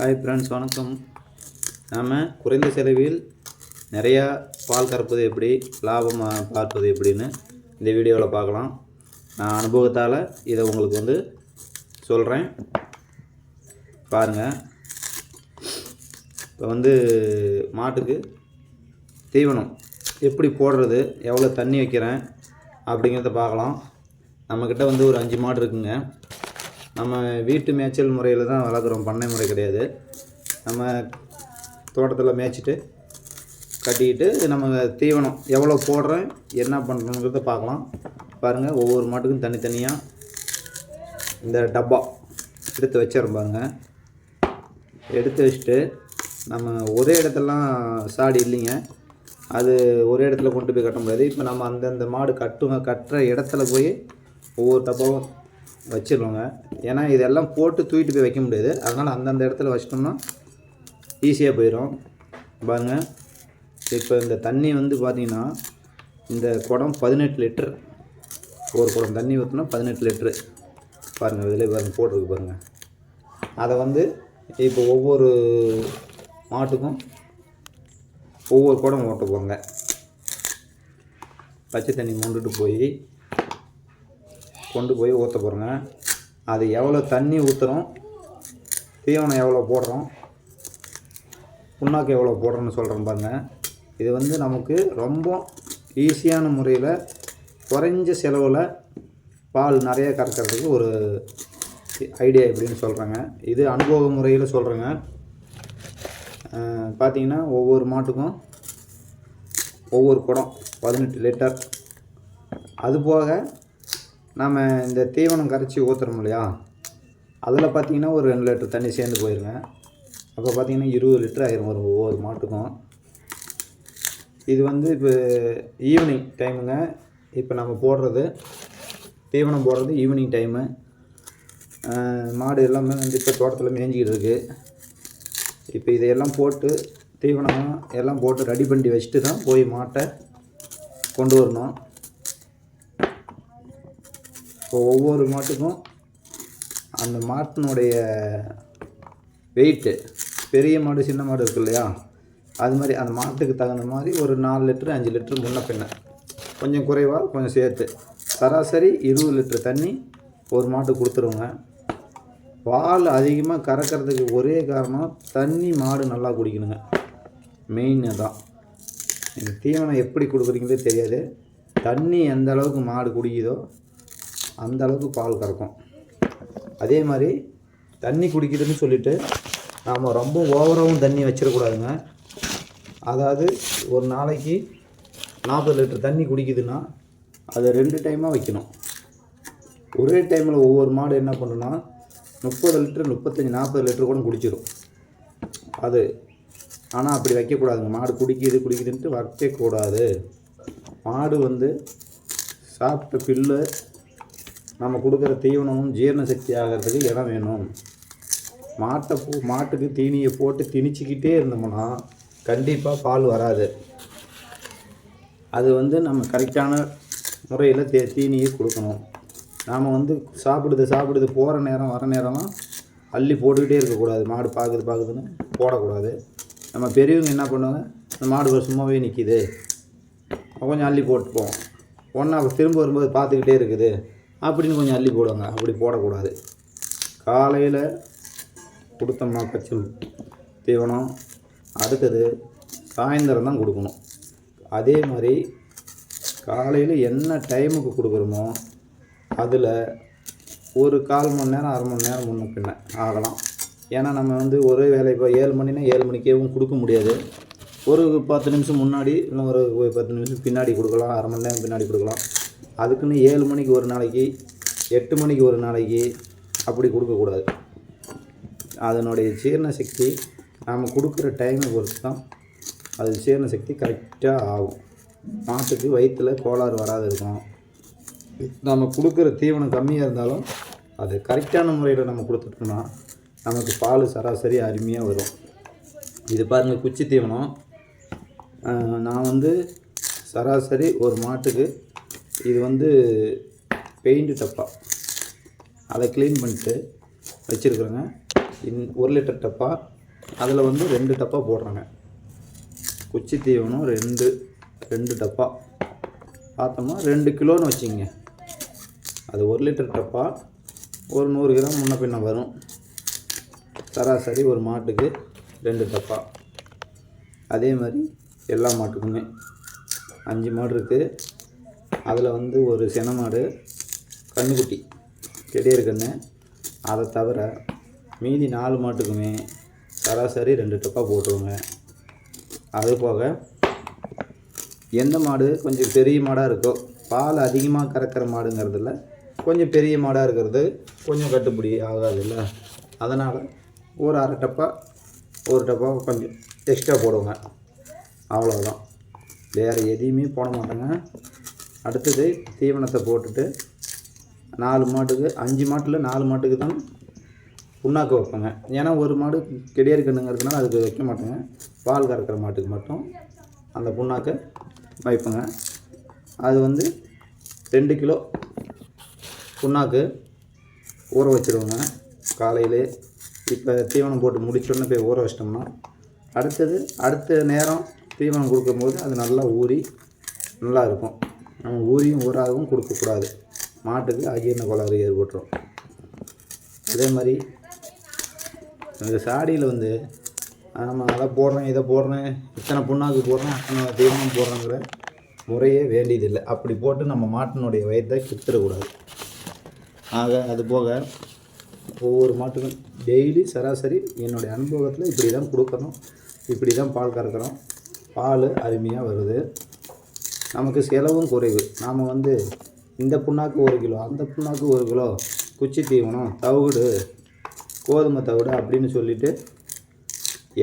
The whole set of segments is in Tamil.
ஹாய் ஃப்ரெண்ட்ஸ் வணக்கம். நாம் குறைந்த செலவில் நிறையா பால் கறப்பது எப்படி லாபமாக பார்ப்பது எப்படின்னு இந்த வீடியோவில் பார்க்கலாம். நான் அனுபவத்தால் இதை உங்களுக்கு வந்து சொல்கிறேன் பாருங்கள் இப்போ வந்து மாட்டுக்கு தீவனம் எப்படி போடுறது எவ்வளோ தண்ணி வைக்கிறேன் அப்படிங்கிறத பார்க்கலாம். நம்மக்கிட்ட வந்து ஒரு அஞ்சு மாடு இருக்குங்க. நம்ம வீட்டு மேய்ச்சல் முறையில் தான் வளர்க்குறோம். பண்ணை முறை கிடையாது. நம்ம தோட்டத்தில் மேய்ச்சிட்டு கட்டிக்கிட்டு நம்ம தீவனம் எவ்வளோ போடுறேன் என்ன பண்ணுறோங்கிறத பார்க்கலாம். பாருங்கள் ஒவ்வொரு மாட்டுக்கும் தனித்தனியாக இந்த டப்பா எடுத்து வச்சிடறோம் பாருங்கள் எடுத்து வச்சுட்டு நம்ம ஒரே இடத்துலலாம் சாடி இல்லைங்க. அது ஒரே இடத்துல கொண்டு போய் கட்ட முடியாது. இப்போ நம்ம அந்தந்த மாடு கட்டுங்க கட்டுற இடத்துல போய் ஒவ்வொரு டப்பாவும் வச்சிடலாங்க ஏன்னா இதெல்லாம் போட்டு தூக்கிட்டு போய் வைக்க முடியாது. அதனால் அந்தந்த இடத்துல வச்சிட்டோம்னா ஈஸியாக போயிடும் பாருங்கள் இப்போ இந்த தண்ணி வந்து பார்த்திங்கன்னா இந்த குடம் பதினெட்டு லிட்டர். ஒரு குடம் தண்ணி ஊற்றினா பதினெட்டு லிட்ரு பாருங்கள் இதில் பாருங்கள் போட்டிருக்கு பாருங்கள் அதை வந்து இப்போ ஒவ்வொரு மாட்டுக்கும் ஒவ்வொரு குடம் ஓட்ட போங்க பச்சை தண்ணி மூண்டுட்டு போய் கொண்டு போய் ஊற்ற போகிறோங்க அது எவ்வளோ தண்ணி ஊற்றுறோம் தீவனம் எவ்வளோ போடுறோம் புண்ணாக்கு எவ்வளோ போடுறோன்னு சொல்கிறோம் பாருங்கள் இது வந்து நமக்கு ரொம்ப ஈஸியான முறையில் குறைஞ்ச செலவில் பால் நிறைய கறக்கிறதுக்கு ஒரு ஐடியா எப்படின்னு சொல்கிறேங்க இது அனுபவ முறையில் சொல்கிறேங்க பார்த்தீங்கன்னா ஒவ்வொரு மாட்டுக்கும் ஒவ்வொரு குடம் பதினெட்டு லிட்டர். அது போக நம்ம இந்த தீவனம் கரைச்சி ஊற்றுறோம் இல்லையா? அதில் பார்த்தீங்கன்னா ஒரு ரெண்டு லிட்டர் தண்ணி சேர்ந்து போயிருங்க. அப்போ பார்த்தீங்கன்னா இருபது லிட்டர் ஆயிரும் ஒரு ஒவ்வொரு மாட்டுக்கும். இது வந்து இப்போ ஈவினிங் டைமுங்க இப்போ நம்ம போடுறது தீவனம் போடுறது ஈவினிங் டைமு மாடு எல்லாமே வந்து இப்போ தோட்டத்தில் மேய்ஞ்சிக்கிட்டு இருக்குது இப்போ இதையெல்லாம் போட்டு தீவனம் எல்லாம் போட்டு ரெடி பண்ணி வச்சுட்டு தான் போய் மாட்டை கொண்டு வரணும். இப்போ ஒவ்வொரு மாட்டுக்கும் அந்த மாட்டினுடைய வெயிட்டு பெரிய மாடு சின்ன மாடு இருக்கு இல்லையா? அது மாதிரி அந்த மாட்டுக்கு தகுந்த மாதிரி ஒரு நாலு லிட்டரு அஞ்சு லிட்டரு முன்ன பின்ன. கொஞ்சம் குறைவாக கொஞ்சம் சேர்த்து. சராசரி இருபது லிட்டர் தண்ணி ஒரு மாட்டு கொடுத்துருவோங்க. பால் அதிகமாக கறக்கிறதுக்கு ஒரே காரணம் தண்ணி மாடு நல்லா குடிக்கணுங்க. மெயின் தான் இந்த தீவனம் எப்படி கொடுக்குறீங்களே தெரியாது. தண்ணி எந்த அளவுக்கு மாடு குடிக்குதோ அந்த அளவுக்கு பால் கறக்கும். அதே மாதிரி தண்ணி குடிக்குதுன்னு சொல்லிட்டு நாம் ரொம்ப ஓவராகவும் தண்ணி வச்சிடக்கூடாதுங்க. அதாவது ஒரு நாளைக்கு நாற்பது லிட்டர் தண்ணி குடிக்குதுன்னா அதை ரெண்டு டைமாக வைக்கணும். ஒரே டைமில் ஒவ்வொரு மாடு என்ன பண்ணுன்னா முப்பது லிட்டர் முப்பத்தஞ்சி நாற்பது லிட்டர் கூட குடிச்சிடும் அது ஆனால் அப்படி வைக்கக்கூடாதுங்க. மாடு குடிக்குது குடிக்குதுன்ட்டு வைக்கக்கூடாது. மாடு வந்து சாப்பிட்ட பில்லு நம்ம கொடுக்குற தீவனமும் ஜீரண சக்தி ஆகிறதுக்கு இடம் வேணும். மாட்டை போ மாட்டுக்கு தீனியை போட்டு திணிச்சிக்கிட்டே இருந்தோம்னா கண்டிப்பாக பால் வராது. அது வந்து நம்ம கரெக்டான முறையில் தே தீனியை கொடுக்கணும். நாம் வந்து சாப்பிடுது சாப்பிடுது போகிற நேரம் வர நேரம்லாம் அள்ளி போட்டுக்கிட்டே இருக்கக்கூடாது. மாடு பார்க்குது பார்க்குதுன்னு போடக்கூடாது. நம்ம பெரியவங்க என்ன பண்ணுவாங்க? இந்த மாடு சும்மாவே நிற்கிது கொஞ்சம் அள்ளி போட்டுப்போம். ஒன்றா திரும்ப வரும்போது பார்த்துக்கிட்டே இருக்குது. அப்படின்னு கொஞ்சம் அள்ளி போடுவாங்க. அப்படி போடக்கூடாது. காலையில் கொடுத்தோம்னா பச்சை தீவனம் அடுத்தது சாயந்தரம் தான் கொடுக்கணும். அதே மாதிரி காலையில் என்ன டைமுக்கு கொடுக்குறோமோ அதில் ஒரு கால் மணி நேரம் அரை மணி நேரம் முன்ன பின்ன ஆகலாம். ஏன்னா நம்ம வந்து ஒரே வேலை இப்போ ஏழு மணினா ஏழு மணிக்கேவும் கொடுக்க முடியாது. ஒரு பத்து நிமிஷம் முன்னாடி இல்லை ஒரு பத்து நிமிஷம் பின்னாடி கொடுக்கலாம். அரை மணி நேரம் பின்னாடி கொடுக்கலாம். அதுக்குன்னு ஏழு மணிக்கு ஒரு நாளைக்கு எட்டு மணிக்கு ஒரு நாளைக்கு அப்படி கொடுக்கக்கூடாது. அதனுடைய ஜீரண சக்தி நாம் கொடுக்குற டைமை பொறுத்து தான் அது ஜீரண சக்தி கரெக்டாக ஆகும். மாட்டுக்கு வயிற்றில் கோளாறு வராது இருக்கும். நம்ம கொடுக்குற தீவனம் கம்மியாக இருந்தாலும் அது கரெக்டான முறையில் நம்ம கொடுத்துட்டோம்னா நமக்கு பால் சராசரி அருமையாக வரும். இது பாருங்கள் குச்சி தீவனம். நான் வந்து சராசரி ஒரு மாட்டுக்கு இது வந்து பெயிண்ட் டப்பா. அதை க்ளீன் பண்ணிட்டு வச்சுருக்குறேங்க. இன் ஒரு லிட்டர் டப்பா. அதில் வந்து ரெண்டு டப்பா போடுறாங்க. குச்சி தீவனம் ரெண்டு ரெண்டு டப்பா. பார்த்தோம்னா ரெண்டு கிலோன்னு வச்சுங்க அது ஒரு லிட்டர் டப்பா. ஒரு நூறு கிராம் முன்ன பின்ன வரும். சராசரி ஒரு மாட்டுக்கு ரெண்டு டப்பா. அதே மாதிரி எல்லா மாட்டுக்குமே. அஞ்சு மாடு இருக்குது அதில் வந்து ஒரு சினமாடு மாடு கன்றுக்குட்டி கெடியர் கன்று அதை தவிர மீதி நாலு மாட்டுக்குமே சராசரி ரெண்டு டப்பா போட்டுருவோங்க. அது போக எந்த மாடு கொஞ்சம் பெரிய மாடாக இருக்கோ பால் அதிகமாக கறக்கிற மாடுங்கிறதுல கொஞ்சம் பெரிய மாடாக இருக்கிறது கொஞ்சம் கட்டுப்படி ஆகாதுல்ல அதனால் ஒரு அரை டப்பா ஒரு டப்பா கொஞ்சம் எக்ஸ்ட்ரா போடுவோங்க. அவ்வளோதான் வேறு எதையுமே போட மாட்டேங்க. அடுத்தது தீவனத்தை போட்டுட்டு நாலு மாட்டுக்கு அஞ்சு மாட்டில் நாலு மாட்டுக்கு தான் புண்ணாக்கு வைப்பேங்க. ஏன்னா ஒரு மாடு கெடியாரி கண்ணுங்கிறதுனால அதுக்கு வைக்க மாட்டேங்க. பால் கறக்கிற மாட்டுக்கு மட்டும் அந்த புண்ணாக்கை வைப்பேங்க. அது வந்து ரெண்டு கிலோ புண்ணாக்கு ஊற வச்சுருவோங்க. காலையிலே இப்போ தீவனம் போட்டு முடிச்சோடனே போய் ஊற வச்சிட்டோம்னா அடுத்தது அடுத்த நேரம் தீவனம் கொடுக்கும்போது அது நல்லா ஊறி நல்லா இருக்கும். நம்ம ஊறியும் ஊராகவும் கொடுக்கக்கூடாது. மாட்டுக்கு அஜீரண கோளாறு ஏற்பட்டுரும். அதே மாதிரி இந்த சாடியில் வந்து நம்ம அதை போடுறேன் இதை போடுறேன் இத்தனை புண்ணாக்கு போடுறேன் அத்தனை தீவனம் போடுறேங்கிற முறையே வேண்டியதில்லை. அப்படி போட்டு நம்ம மாட்டினுடைய வயிற்றை கித்துடக்கூடாது. ஆக அது போக ஒவ்வொரு மாட்டுக்கும் டெய்லி சராசரி என்னுடைய அனுபவத்தில் இப்படி தான் கொடுக்கணும் இப்படி தான் பால் கறக்கிறோம். பால் அருமையாக வருது. நமக்கு செலவும் குறைவு. நாம் வந்து இந்த புண்ணாக்கு ஒரு கிலோ அந்த புண்ணாக்கு ஒரு கிலோ குச்சி தீவனம் தவிடு கோதுமை தவிடு அப்படின்னு சொல்லிட்டு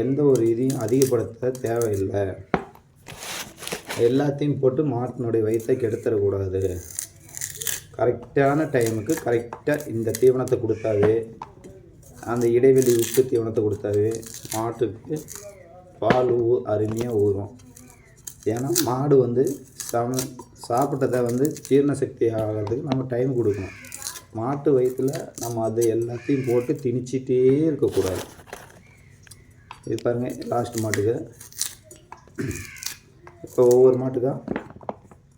எந்த ஒரு இதையும் அதிகப்படுத்த தேவையில்லை. எல்லாத்தையும் போட்டு மாட்டினுடைய வயிற்றை கெடுத்துடக்கூடாது. கரெக்டான டைமுக்கு கரெக்டாக இந்த தீவனத்தை கொடுத்தாவே அந்த இடைவெளி உப்பு தீவனத்தை கொடுத்தாவே மாட்டுக்கு பால் ஊ அருமையாக ஊறும். ஏன்னா மாடு வந்து சம சாப்பிட்டதை வந்து ஜீரண சக்தி ஆகிறதுக்கு நம்ம டைம் கொடுக்கணும். மாட்டு வயிற்றில் நம்ம அது எல்லாத்தையும் போட்டு திணிச்சிட்டே இருக்கக்கூடாது. இது பாருங்கள் லாஸ்ட் மாட்டுக்கு. இப்போ ஒவ்வொரு மாட்டுக்கா?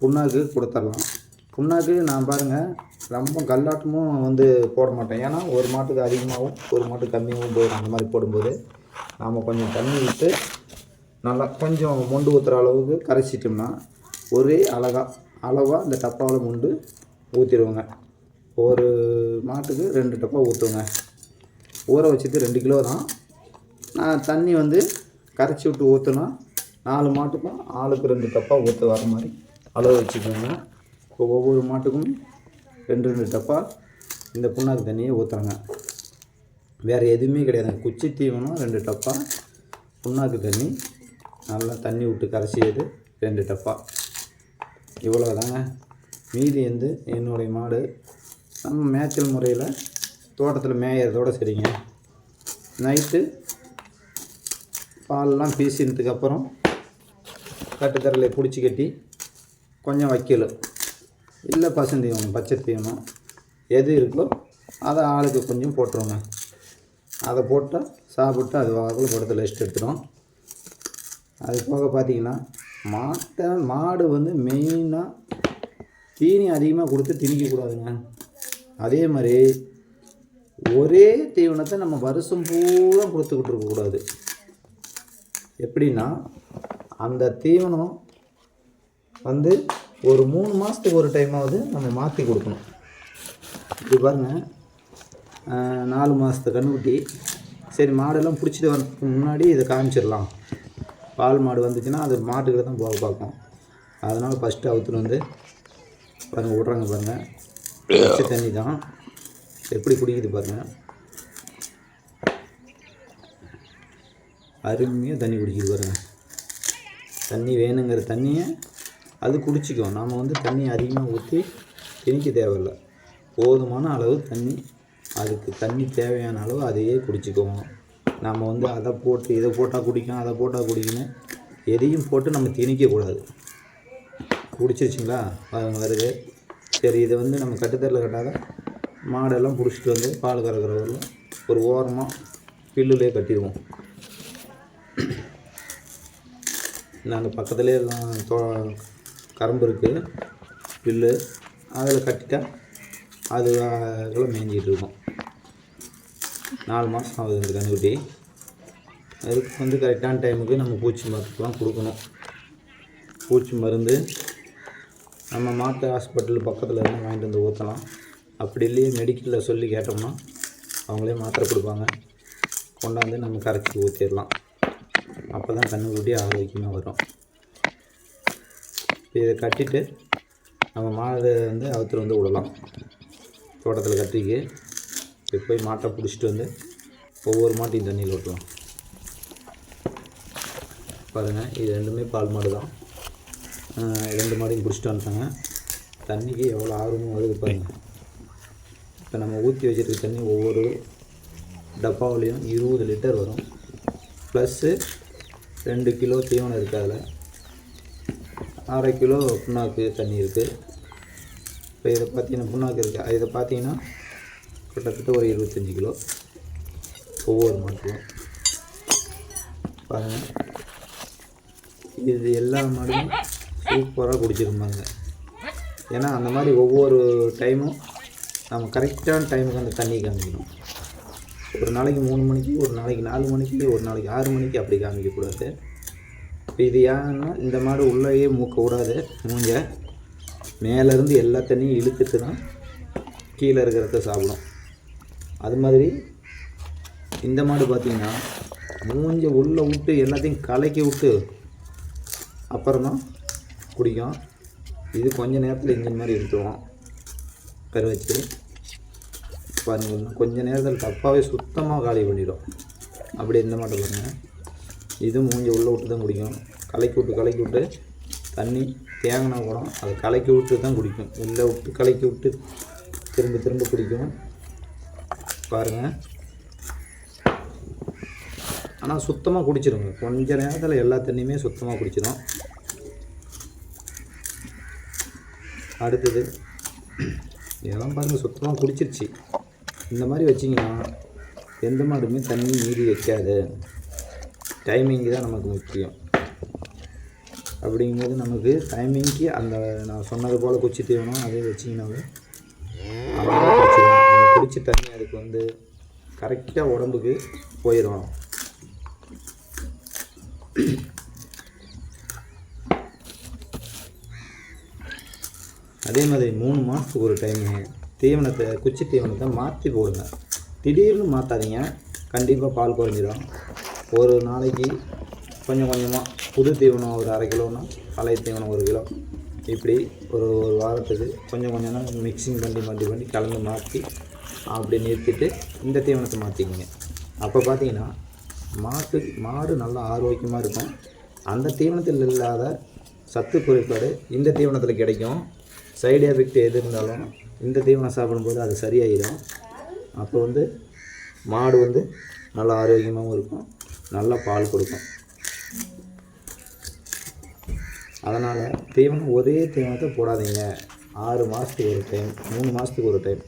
புண்ணாக்கு கொடுத்துடலாம் புண்ணாக்கு நான் பாருங்கள் ரொம்ப கல்லாட்டமும் வந்து போட மாட்டேன். ஏன்னா ஒரு மாட்டுக்கு அதிகமாகவும் ஒரு மாட்டுக்கு கம்மியாகவும் போயிடும். அந்த மாதிரி போடும்போது நாம் கொஞ்சம் தண்ணி விட்டு நல்லா கொஞ்சம் மொண்டு ஊற்றுற அளவுக்கு கரைச்சிட்டோம்னா ஒரே அழகா அளவாக இந்த டப்பாவில் முண்டு ஊற்றிடுவோங்க ஒரு மாட்டுக்கு ரெண்டு டப்பா ஊற்றுவோங்க ஊற வச்சது ரெண்டு கிலோ தான். நான் தண்ணி வந்து கரைச்சி விட்டு ஊற்றுனா நாலு மாட்டுக்கும் ஆளுக்கு ரெண்டு டப்பா ஊற்ற வர மாதிரி அளவு வச்சுக்கோங்க. இப்போ ஒவ்வொரு மாட்டுக்கும் ரெண்டு ரெண்டு டப்பா இந்த புண்ணாக்கு தண்ணியை ஊற்றுறாங்க வேறு எதுவுமே கிடையாது குச்சி தீவனம் ரெண்டு டப்பா புண்ணாக்கு தண்ணி நல்லா தண்ணி விட்டு கரைச்சியது ரெண்டு டப்பா. இவ்வளோ தாங்க மீதி வந்து என்னுடைய மாடு. நம்ம மேய்ச்சல் முறையில் தோட்டத்தில் மேயறதோடு சரிங்க. நைட்டு பால்லாம் பீசினதுக்கப்புறம் கட்டுத்தரையில் பிடிச்சி கட்டி கொஞ்சம் வைக்கல. இல்லை பசுந்தீவனம் பச்சை தீவனம் எது இருக்கோ அதை ஆளுக்கு கொஞ்சம் போட்டுருவோங்க அதை போட்டால் சாப்பிட்டு அது வாக்கில் படத்தில் ரெஸ்ட் எடுத்துடும் அது போக பார்த்தீங்கன்னா மாட்டை மாடு வந்து மெயினாக தீனி அதிகமாக கொடுத்து திணிக்கக்கூடாதுங்க. அதே மாதிரி ஒரே தீவனத்தை நம்ம வருஷம் பூரா கொடுத்துக்கிட்டு இருக்கக்கூடாது. எப்படின்னா அந்த தீவனம் வந்து ஒரு மூணு மாதத்துக்கு ஒரு டைமாவது நம்ம மாற்றி கொடுக்கணும். இது பாருங்கள் நாலு மாதத்து கண்ணுக்குட்டி. சரி மாடெல்லாம் பிடிச்சிட்டு வரதுக்கு முன்னாடி இதை காமிச்சிடலாம். பால் மாடு வந்துச்சுன்னா அது மாட்டுக்கிட்ட தான் போக பார்க்கும். அதனால் ஃபஸ்ட்டு அவுத்துட்டு வந்து பாருங்கள் விட்றாங்க பாருங்கள் பச்சை தண்ணி தான். எப்படி குடிக்குது பாருங்கள் அருமையாக தண்ணி குடிக்குது பாருங்கள் தண்ணி வேணுங்கிற தண்ணியை அது குடிச்சிக்கும். நாம் வந்து தண்ணி அதிகமாக ஊற்றி திணிக்க தேவையில்லை. போதுமான அளவு தண்ணி அதுக்கு தண்ணி தேவையான அளவு அதையே குடிச்சிக்குவோம். நம்ம வந்து அதை போட்டு இதை போட்டால் குடிக்கும் அதை போட்டால் குடிக்கணும் எதையும் போட்டு நம்ம திணிக்கக்கூடாது. குடிச்சிருச்சிங்களா? பாருங்க வருது. சரி இதை வந்து நம்ம கட்டுத்தரில் கட்டாத மாடெல்லாம் பிடிச்சிட்டு வந்து பால் கறக்கிற ஒரு ஓரமாக பில்லுலேயே கட்டிடுவோம். நாங்கள் பக்கத்துலேயே எல்லாம் தோ கரும்பு இருக்குது பில்லு. அதில் கட்டிட்டால் அது மேய்ஞ்சிகிட்டு இருக்கோம். நாலு மாதம் ஆகுது இந்த கன்றுக்குட்டி அதுக்கு வந்து கரெக்டான டைமுக்கு நம்ம பூச்சி மருந்துலாம் கொடுக்கணும். பூச்சி மருந்து நம்ம மாட்டு ஹாஸ்பிட்டல் பக்கத்தில் இருந்து வாங்கிட்டு வந்து ஊற்றலாம் அப்படி இல்லையே மெடிக்கலில் சொல்லி கேட்டோம்னா அவங்களே மாத்திரை கொடுப்பாங்க. கொண்டாந்து நம்ம கரைச்சி ஊற்றிடலாம் அப்போ தான் கண்ணுக்குட்டி ஆரோக்கியமாக வரும். இப்போ இதை கட்டிட்டு நம்ம மாடு வந்து அவுத்துட்டு வந்து விடலாம். தோட்டத்தில் கட்டிக்கு. இப்போ போய் மாட்டை பிடிச்சிட்டு வந்து ஒவ்வொரு மாட்டையும் தண்ணியில் விட்டலாம் பாருங்கள் இது ரெண்டுமே பால் மாடு தான். ரெண்டு மாடையும் பிடிச்சிட்டு வந்துட்டாங்க. தண்ணிக்கு எவ்வளோ ஆர்வமும் வருது பாருங்கள் இப்போ நம்ம ஊற்றி வச்சிருக்க தண்ணி ஒவ்வொரு டப்பாவிலையும் இருபது லிட்டர் வரும். ப்ளஸ்ஸு ரெண்டு கிலோ தீவனம் இருக்குது அதில். அரை கிலோ புண்ணாக்கு தண்ணி இருக்குது இப்போ இதை பார்த்தீங்கன்னா புண்ணாக்கு இருக்குது இதை பார்த்தீங்கன்னா கிட்டத்தட்ட ஒரு இருபத்தஞ்சி கிலோ. ஒவ்வொரு மாட்டுக்கும் பாருங்கள் இது எல்லா மாடும் சூப்பராக குடிச்சிருப்பாங்க ஏன்னா அந்த மாதிரி ஒவ்வொரு டைமும் நம்ம கரெக்டான டைமுக்கு அந்த தண்ணி காமிக்கணும். ஒரு நாளைக்கு மூணு மணிக்கு ஒரு நாளைக்கு நாலு மணிக்கு ஒரு நாளைக்கு ஆறு மணிக்கு அப்படி காமிக்கக்கூடாது. இப்போ இது ஏன்னா இந்த மாடு உள்ளேயே மூக்க விடாது மூஞ்ச மேலேருந்து எல்லா தண்ணியும் இழுத்துட்டு தான் கீழே இருக்கிறத சாப்பிடும். அது மாதிரி இந்த மாடு பார்த்தீங்கன்னா மூஞ்ச உள்ளே விட்டு எல்லாத்தையும் கலக்கி விட்டு அப்புறம் தான் குடிக்கும். இது கொஞ்ச நேரத்தில் இன்ஜின் மாதிரி எடுத்துருவோம். கரு வச்சு. பாருங்கள் கொஞ்ச நேரத்தில் தப்பாகவே சுத்தமாக காலி பண்ணிடும். அப்படி இந்த மாட்டை பாருங்க. இது மூஞ்ச உள்ளே விட்டு தான் குடிக்கும். கலக்கி விட்டு கலக்கி விட்டு தண்ணி தேங்கினா கூட அதை கலக்கி விட்டு தான் குடிக்கும். உள்ளே விட்டு கலக்கி விட்டு திரும்ப திரும்ப குடிக்கும். பாருங்கள் ஆனால் சுத்தமாக குடிச்சிருங்க. கொஞ்ச நேரத்தில் எல்லா தண்ணியுமே சுத்தமாக குடிச்சிடும் அடுத்தது இதெல்லாம் பாருங்கள் சுத்தமாக குடிச்சிருச்சு. இந்த மாதிரி வச்சிங்கன்னா எந்த மாடுமே தண்ணி மீறி வைக்காது. டைமிங் தான் நமக்கு முக்கியம். அப்படிங்கும்போது நமக்கு டைமிங்க்கு அந்த நான் சொன்னது போல் குச்சி தீவனம் அதே வச்சிங்கன்னாவே அழகா தண்ணி அதுக்கு வந்து கரெக்டாக உடம்புக்கு போயிடும். அதே மாதிரி மூணு மாதத்துக்கு ஒரு டைமு தீவனத்தை குச்சி தீவனத்தை மாற்றி போடுங்க. திடீர்னு மாற்றாதீங்க கண்டிப்பாக பால் குறைஞ்சிடும். ஒரு நாளைக்கு கொஞ்சம் கொஞ்சமாக புது தீவனம் ஒரு அரை கிலோன்னா பழைய தீவனம் ஒரு கிலோ. இப்படி ஒரு ஒரு வாரத்துக்கு கொஞ்சம் கொஞ்சம் மிக்சிங் பண்ணி பண்ணி பண்ணி கலந்து மாற்றி அப்படி நிறுத்திட்டு இந்த தீவனத்தை மாற்றிக்கிங்க அப்போ பார்த்தீங்கன்னா மாட்டு மாடு நல்லா ஆரோக்கியமாக இருக்கும். அந்த தீவனத்தில் இல்லாத சத்து குறைபாடு இந்த தீவனத்தில் கிடைக்கும். சைடு எஃபெக்ட் எது இருந்தாலும் இந்த தீவனம் சாப்பிடும்போது அது சரியாயிடும் அப்போ வந்து மாடு வந்து நல்லா ஆரோக்கியமாகவும் இருக்கும். நல்லா பால் கொடுக்கும். அதனால் தீவனம் ஒரே தீவனத்தை போடாதீங்க. ஆறு மாதத்துக்கு ஒரு டைம் மூணு மாதத்துக்கு ஒரு டைம்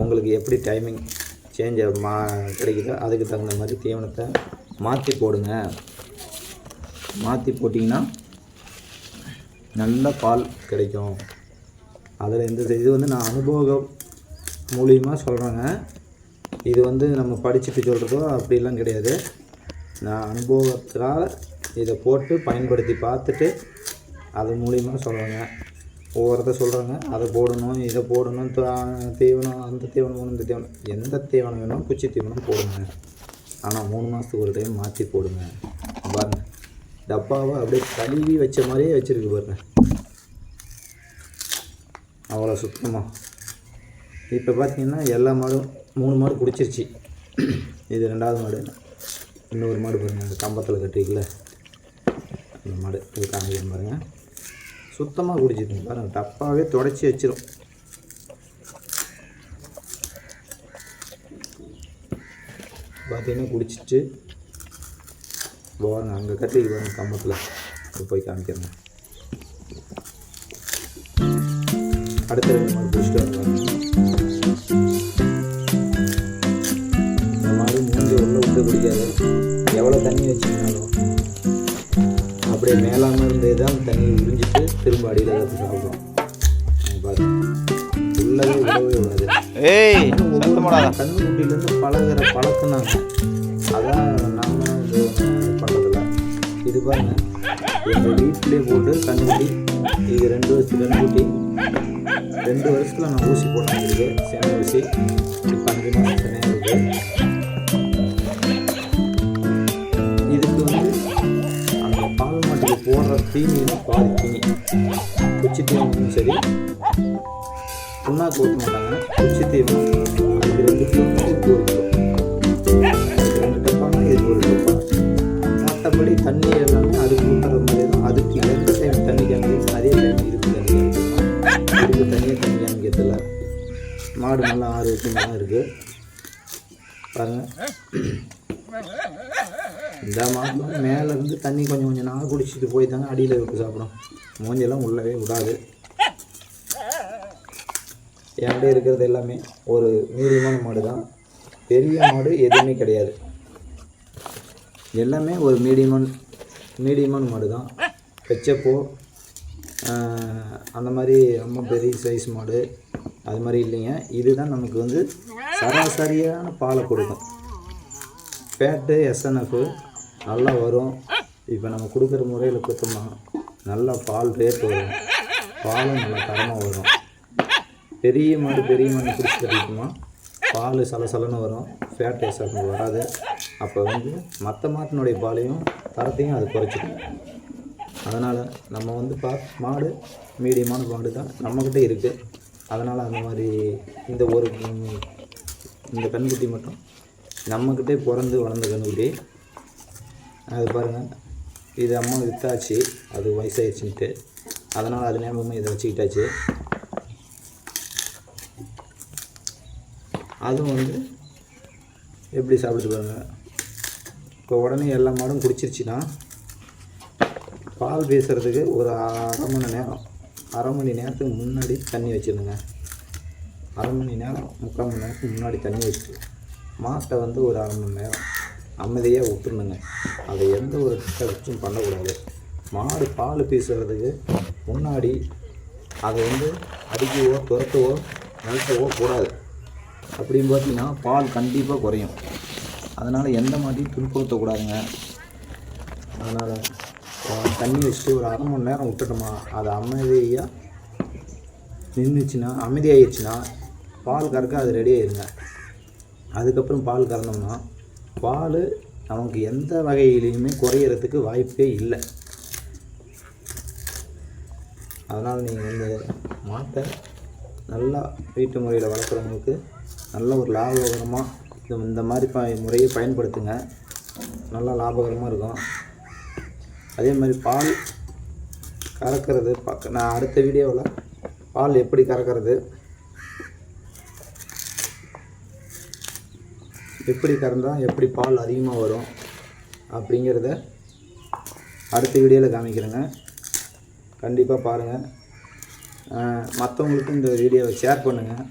உங்களுக்கு எப்படி டைமிங் சேஞ்ச் மா கிடைக்குதோ அதுக்கு தகுந்த மாதிரி தீவனத்தை மாற்றி போடுங்க. மாற்றி போட்டிங்கன்னா நல்ல பால் கிடைக்கும். அதில் எந்த இது வந்து நான் அனுபவம் மூலியமாக சொல்கிறேங்க இது வந்து நம்ம படிச்சுட்டு சொல்கிறதோ அப்படிலாம் கிடையாது. நான் அனுபவத்தினால் இதை போட்டு பயன்படுத்தி பார்த்துட்டு அது மூலியமாக சொல்கிறேங்க ஒவ்வொருத்த சொல்கிறாங்க அதை போடணும் இதை போடணும் தா- தீவனம் அந்த தீவனம் இந்த தீவனம் எந்த தீவனம் வேணும் குச்சி தீவனம் போடுங்க. ஆனால் மூணு மாதத்துக்கு ஒரு டைம் மாற்றி போடுங்க. பாருங்க. டப்பாவை அப்படியே கழுவி வச்ச மாதிரியே வச்சுருக்கு பாருங்க. அவ்வளோ சுத்தமாக இப்போ பார்த்தீங்கன்னா எல்லா மாடும் மூணு மாடு குடிச்சிருச்சு. இது ரெண்டாவது மாடு. இன்னொரு மாடு பாருங்கள் அந்த கம்பத்தில் கட்டிக்கல அந்த மாடு இது காமிக்கிறேன் பாருங்கள் சுத்தமாக குடிச்சிட்டு பாருங்கள் டப்பாவே தொடச்சி வச்சிடும் பார்த்தீங்கன்னா குடிச்சிட்டு பாருங்க அங்கே கட்டிக்கு பாருங்க கம்பத்தில். போய் காமிக்கிறேன். அடுத்த ரெண்டு மாதிரி குடிச்சிட்டு வந்து பாருங்க. விட்டு குடிக்காது. எவ்வளோ தண்ணி வச்சுருந்தாலும் அப்படியே மேலாமல் இருந்தே தான் தண்ணி உறிஞ்சிட்டு திரும்ப அடியில் தான் சாப்பிடும் உள்ளவே விடவே விடாது. ஏய் ஒவ்வொரு கண்ணுக்குட்டிலேருந்து பழகுற பழக்கம் அதான் நாம இது பண்ணுறதில்ல இது பாருங்க. எங்கள் வீட்டிலே போட்டு கண்ணுக்குட்டி இது ரெண்டு வருஷத்து கண்ணுக்குட்டி. ரெண்டு வருஷத்தில் நான் ஊசி போட்டேன் இருக்கு சேன ஊசி. இப்போ அஞ்சு மாதம் இருக்குது போடுற பாதி பால் தீனி குச்சி தீவனமும் சரி புண்ணாக்கு ஊற்ற மாட்டாங்க குச்சி தீவனம் அதுக்கு ரெண்டு கிலோ இதுக்கு ஒரு கிலோ ரெண்டு டப்பானா இது ஒரு டப்பா மற்றபடி தண்ணி எல்லாமே அதுக்கு ஊற்றுற மாதிரி தான் அதுக்கு எந்த டைம் தண்ணி காமிக்கும் அதே டைம் இதுக்கு தண்ணி காமிக்கும் இதுக்கு தண்ணியாக தண்ணி காமிக்கிறதில்ல மாடு நல்லா ஆரோக்கியமாக இருக்குது பாருங்கள் இந்த மாதம் மேலே இருந்து தண்ணி கொஞ்சம் கொஞ்சம் நாள் குடிச்சிட்டு போய் தாங்க அடியில் விட்டு சாப்பிடும். மூஞ்செல்லாம் உள்ளவே விடாது. என்கிட்ட இருக்கிறது எல்லாமே ஒரு மீடியமான மாடு தான். பெரிய மாடு எதுவுமே கிடையாது. எல்லாமே ஒரு மீடியமான மீடியமான மாடு தான். வச்சப்போ அந்த மாதிரி ரொம்ப பெரிய சைஸ் மாடு அது மாதிரி இல்லைங்க. இதுதான் நமக்கு வந்து சராசரியான பாலை கொடுக்கும். ஃபேட்டு எஸ்என்எஃப் நல்லா வரும். இப்போ நம்ம கொடுக்குற முறையில் கொடுத்தோம்னா நல்லா பால் ரேட் வரும். பாலும் நல்லா தரமாக வரும். பெரிய மாடு பெரிய மாடு பிடிச்சி கட்டிக்குமா பால் சலசலன்னு வரும். ஃபேட் எஸ்என்எஃப் வராது. அப்போ வந்து மற்ற மாட்டினுடைய பாலையும் தரத்தையும் அது குறைச்சிடும் அதனால் நம்ம வந்து பா மாடு மீடியமான மாடு தான் நம்மக்கிட்ட இருக்குது அதனால் அந்த மாதிரி இந்த ஒரு இந்த கண்குட்டி மட்டும் நம்மக்கிட்டே பிறந்து வளர்ந்த கண்ணுக்குட்டி அது பாருங்கள் இது அம்மா விற்றாச்சு அது வயசாகிடுச்சுன்ட்டு அதனால் அது ஞாபகமாக இதை வச்சுக்கிட்டாச்சு. அதுவும் வந்து எப்படி சாப்பிட்டு பாருங்க. இப்போ உடனே எல்லா மாடும் குடிச்சிருச்சுன்னா பால் பேசுகிறதுக்கு ஒரு அரை மணி நேரம் அரை மணி நேரத்துக்கு முன்னாடி தண்ணி வச்சிருங்க. அரை மணி நேரம் முக்கால் மணி நேரத்துக்கு முன்னாடி தண்ணி வச்சு மாட்டை வந்து ஒரு அரை மணி நேரம் அமைதியாக விட்டுருணுங்க. அதை எந்த ஒரு டிஸ்டர்பன்ஸும் பண்ணக்கூடாது. மாடு பால் பீசுறதுக்கு முன்னாடி அதை வந்து அடிக்கவோ துரத்தவோ நிலத்தவோ கூடாது. அப்படின்னு பார்த்தீங்கன்னா பால் கண்டிப்பாக குறையும். அதனால் எந்த மாட்டையும் துன்புறுத்தக்கூடாதுங்க. அதனால் தண்ணி வச்சுட்டு ஒரு அரை மணி நேரம் விட்டுட்டோமா அது அமைதியாக நின்றுச்சுன்னா அமைதியாகிடுச்சுன்னா பால் கறக்க அது ரெடி ஆயிருங்க. அதுக்கப்புறம் பால் கறந்தோம்னா பால் நமக்கு எந்த வகையிலையுமே குறையிறதுக்கு வாய்ப்பே இல்லை. அதனால் நீங்கள் இந்த மாட்டை நல்லா வீட்டு முறையில் வளர்க்குறவங்களுக்கு நல்ல ஒரு லாபகரமாக இது இந்த மாதிரி ப முறையை பயன்படுத்துங்க. நல்லா லாபகரமாக இருக்கும். அதே மாதிரி பால் கறக்கிறது பக்க நான் அடுத்த வீடியோவில் பால் எப்படி கறக்கிறது எப்படி கறந்தால் எப்படி பால் அதிகமாக வரும் அப்படிங்கிறத அடுத்த வீடியோவில் காமிக்கிறேங்க. கண்டிப்பாக பாருங்கள் மற்றவங்களுக்கும் இந்த வீடியோவை ஷேர் பண்ணுங்கள்